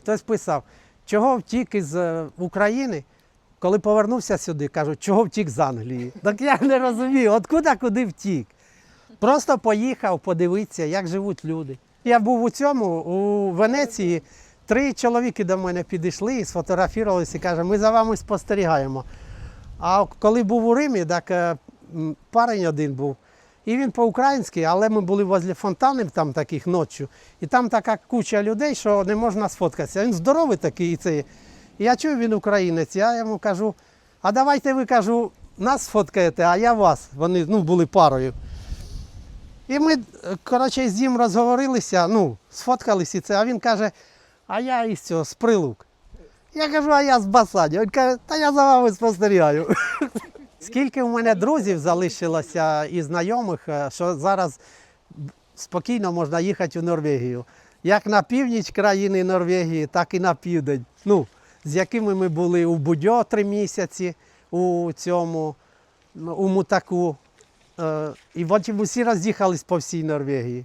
Хтось писав, чого втік із е, України, коли повернувся сюди, кажуть, чого втік з Англії. Так я не розумію, откуда куди втік. Просто поїхав подивитися, як живуть люди. Я був у цьому, у Венеції. Три чоловіки до мене підійшли і сфотографувалися і каже, ми за вами спостерігаємо. А коли був у Римі, так е, парень один був. І він по-українськи, але ми були возле фонтанів там таких ночі. І там така куча людей, що не можна сфоткатися. Він здоровий такий. І це. Я чую, він українець. Я йому кажу, а давайте ви кажу, нас сфоткаєте, а я вас. Вони ну, були парою. І ми, коротше, з ним розговорилися, ну, сфоткалися і це, а він каже, а я із цього, з прилук. Я кажу, а я з Басаді. Він каже, та я за вами спостерігаю. Скільки в мене друзів залишилося і знайомих, е, що зараз спокійно можна їхати в Норвегію. Як на північ країни Норвегії, так і на південь. Ну, з якими ми були у Будьо три місяці, у цьому, у Мутаку. Е, І потім усі роз'їхались по всій Норвегії.